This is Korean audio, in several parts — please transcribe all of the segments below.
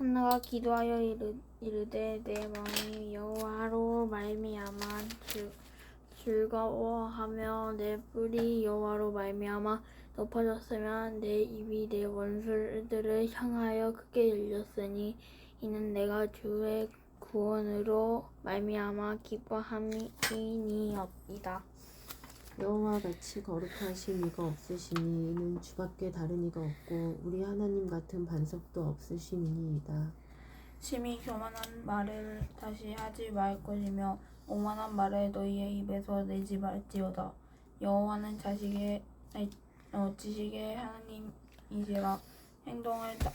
한나가 기도하여 이르, 이르되 내 마음이 여호와로 말미암아 즐, 즐거워하며 내 뿔이 여호와로 말미암아 높아졌으면 내 입이 내 원수들을 향하여 크게 열렸으니 이는 내가 주의 구원으로 말미암아 기뻐함이니이다. 여호와 같이 거룩하신 이가 없으시니 이는 주밖에 다른 이가 없고 우리 하나님 같은 반석도 없으심이니이다. 심히 교만한 말을 다시 하지 말 것이며 오만한 말을 너희의 입에서 내지 말지어다. 여호와는 자식의 아니, 어, 지식의 하나님이시라 행동을 다,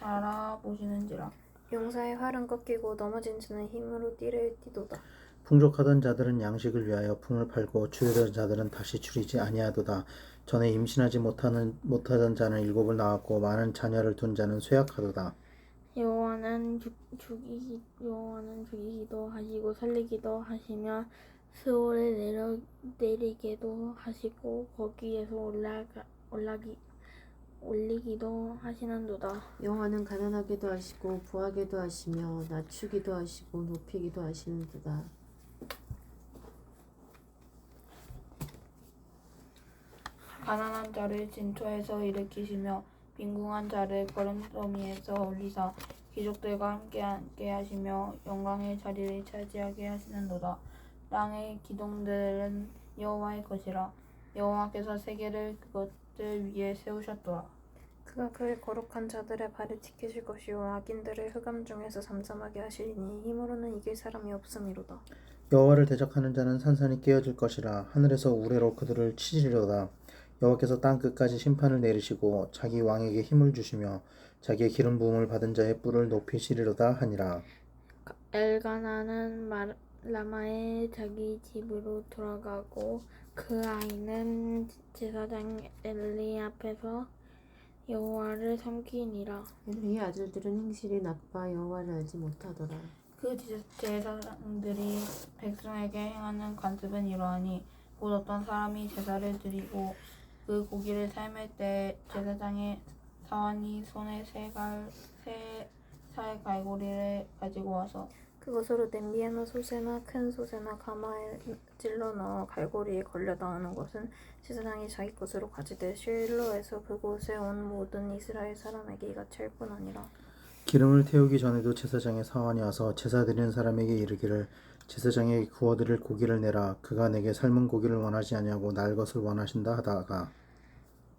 달아보시는지라. 용사의 활은 꺾이고 넘어진 자는 힘으로 띠를 띠도다. 풍족하던 자들은 양식을 위하여 품을 팔고 추리던 자들은 다시 추리지 아니하도다. 전에 임신하지 못하는 못하던 자는 일곱을 낳았고 많은 자녀를 둔 자는 쇠약하도다. 여호와는 죽, 죽이기 여호와는 죽이기도 하시고 살리기도 하시며 스올에 내려 내리게도 하시고 거기에서 올라가 올라기 올리기도 하시는도다. 여호와는 가난하게도 하시고 부하게도 하시며 낮추기도 하시고 높이기도 하시는도다. 가난한 자를 진토에서 일으키시며 빈궁한 자를 거름더미에서 올리사 귀족들과 함께 앉게 하시며 영광의 자리를 차지하게 하시는도다. 땅의 기둥들은 여호와의 것이라 여호와께서 세계를 그것들 위에 세우셨도다. 그가 그의 거룩한 자들의 발을 지키실 것이요 악인들을 흑암 중에서 잠잠하게 하시리니 힘으로는 이길 사람이 없음이로다. 여호와를 대적하는 자는 산산이 깨어질 것이라 하늘에서 우레로 그들을 치리로다. 여호와께서 땅 끝까지 심판을 내리시고 자기 왕에게 힘을 주시며 자기의 기름 부음을 받은 자의 뿔을 높이시리로다 하니라. 엘가나는 마- 라마의 자기 집으로 돌아가고 그 아이는 제사장 엘리 앞에서 여호와를 섬기니라. 엘리의 아들들은 행실이 나빠 여호와를 알지 못하더라. 그 제- 제사장들이 백성에게 행하는 관습은 이러하니 곧 어떤 사람이 제사를 드리고 그 고기를 삶을 때 제사장의 사환이 손에 세갈 세 살 갈고리를 가지고 와서 그것으로 냄비에나 솥에나 큰 솥에나 가마에 찔러 넣어 갈고리에 걸려 나오는 것은 제사장이 자기 것으로 가지되 실로에서 그곳에 온 모든 이스라엘 사람에게 이같이 할 뿐 아니라 기름을 태우기 전에도 제사장의 사환이 와서 제사 드리는 사람에게 이르기를 제사장에게 구워 드릴 고기를 내라. 그가 내게 삶은 고기를 원하지 아니하고 날 것을 원하신다 하다가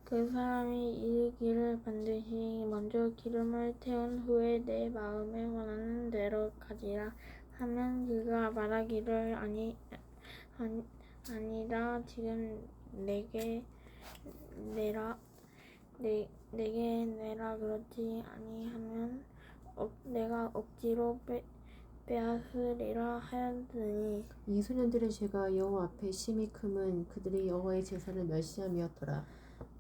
그 사람이 이르기를 반드시 먼저 기름을 태운 후에 내 마음에 원하는 대로 가지라 하면 그가 말하기를 아니, 아니 아니다. 지금 내게 내라 내, 내게 내라 그렇지 아니하면 억, 내가 억지로 빼, 빼앗으리라 하였더니 이 소년들의 죄가 여호와 앞에 심히 크면 그들이 여호와의 제사를 멸시함이었더라.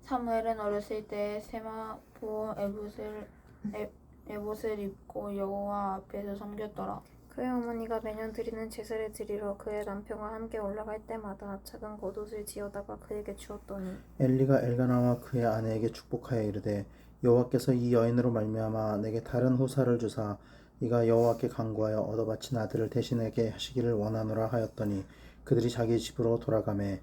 사무엘은 어렸을 때 세마포 에봇을 에- 에봇을 입고 여호와 앞에서 섬겼더라. 그의 어머니가 매년 드리는 제사를 드리러 그의 남편과 함께 올라갈 때마다 작은 겉옷을 지어다가 그에게 주었더니 엘리가 엘가나와 그의 아내에게 축복하여 이르되 여호와께서 이 여인으로 말미암아 내게 다른 호사를 주사 이가 여호와께 간구하여 얻어 바친 아들을 대신하게 하시기를 원하노라 하였더니 그들이 자기 집으로 돌아가매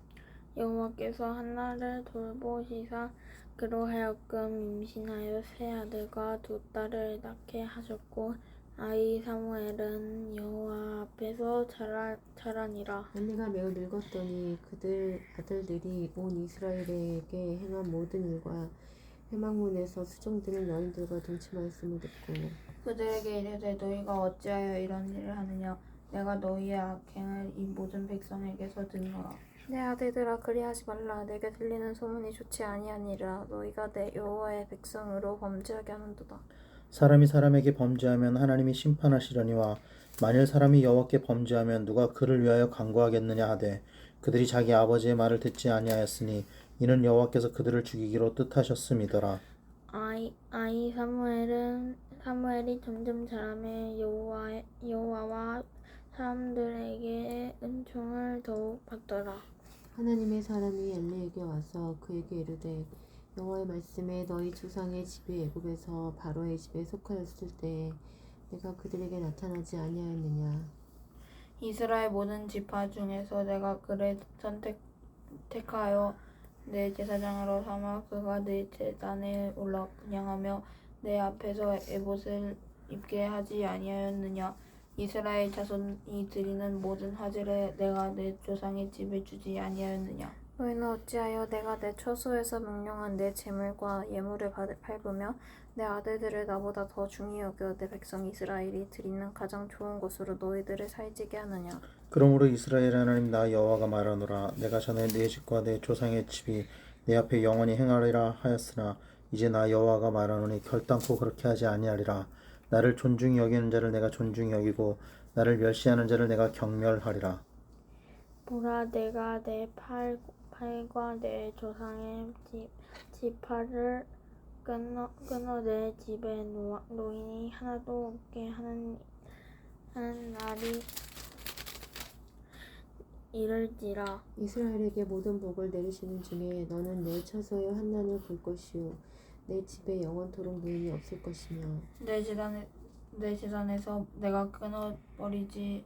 여호와께서 한나를 돌보시사 그로 하여금 임신하여 세 아들과 두 딸을 낳게 하셨고 아이 사무엘은 여호와 앞에서 자라, 자라니라. 엘리가 매우 늙었더니 그들 아들들이 온 이스라엘에게 행한 모든 일과 회막문에서 수종드는 여인들과 동침하였음을 듣고 그들에게 이르되 너희가 어찌하여 이런 일을 하느냐? 내가 너희의 악행을 이 모든 백성에게서 듣노라. 내 아들들아 그리하지 말라. 내게 들리는 소문이 좋지 아니하니라. 너희가 내 여호와의 백성으로 범죄하게 하는도다. 사람이 사람에게 범죄하면 하나님이 심판하시려니와 만일 사람이 여호와께 범죄하면 누가 그를 위하여 간구하겠느냐 하되 그들이 자기 아버지의 말을 듣지 아니하였으니 이는 여호와께서 그들을 죽이기로 뜻하셨음이더라. 아이, 아이 사무엘은 사무엘이 점점 자라매 여호와 여호와와 사람들에게 은총을 더욱 받더라. 하나님의 사람이 엘리에게 와서 그에게 이르되 여호와의 말씀에 너희 조상의 집이 애굽에서 바로의 집에 속하였을 때 내가 그들에게 나타나지 아니하였느냐? 이스라엘 모든 지파 중에서 내가 그를 선택 택하여 내 제사장으로 삼아 그가 내 제단에 올라 분양하며 내 앞에서 에봇을 입게 하지 아니하였느냐? 이스라엘 자손이 드리는 모든 화제를 내가 내 조상의 집에 주지 아니하였느냐? 너희는 어찌하여 내가 내 처소에서 명령한 내 재물과 예물을 받- 밟으며 내 아들들을 나보다 더 중히 여겨 내 백성 이스라엘이 드리는 가장 좋은 것으로 너희들을 살찌게 하느냐 그러므로 이스라엘 하나님 나 여호와가 말하노라. 내가 전에 내 집과 내 조상의 집이 내 앞에 영원히 행하리라 하였으나 이제 나 여호와가 말하노니 결단코 그렇게 하지 아니하리라. 나를 존중히 여기는 자를 내가 존중히 여기고 나를 멸시하는 자를 내가 경멸하리라. 보라 내가 내 팔, 팔과 내 조상의 집, 지파를 끊어, 끊어 내 집에 노, 노인이 하나도 없게 하는, 하는 날이 이를지라. 이스라엘에게 모든 복을 내리시는 중에 너는 내 처소에 환난을 볼 것이요. 내 집에 영원토록 노인이 없을 것이며. 내 재단에 내 재단에서 내가 끊어버리지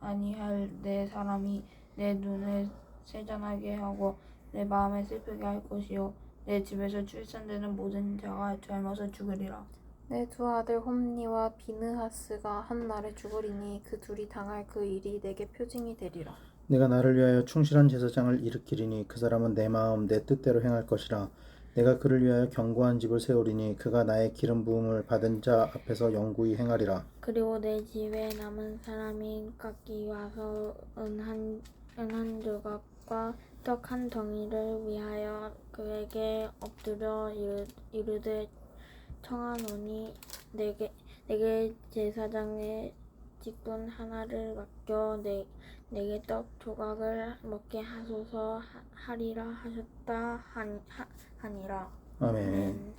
아니할 내 사람이 내 눈을 세잔하게 하고 내 마음에 슬프게 할 것이요. 내 집에서 출산되는 모든 자가 젊어서 죽으리라. 내 두 아들 홈니와 비느하스가 한 날에 죽으리니 그 둘이 당할 그 일이 내게 표징이 되리라 내가 나를 위하여 충실한 제사장을 일으키리니 그 사람은 내 마음 내 뜻대로 행할 것이라. 내가 그를 위하여 견고한 집을 세우리니 그가 나의 기름 부음을 받은 자 앞에서 영구히 행하리라. 그리고 내 집에 남은 사람이 깎기 와서 은한 은한 조각과 떡 한 덩이를 위하여 그에게 엎드려 이르, 이르되 청하노니 내게 내게 제사장의 직분 하나를 맡겨 내 내게 떡 조각을 먹게 하소서 하- 하리라 하셨다 한, 하, 하니 라 아멘 아멘.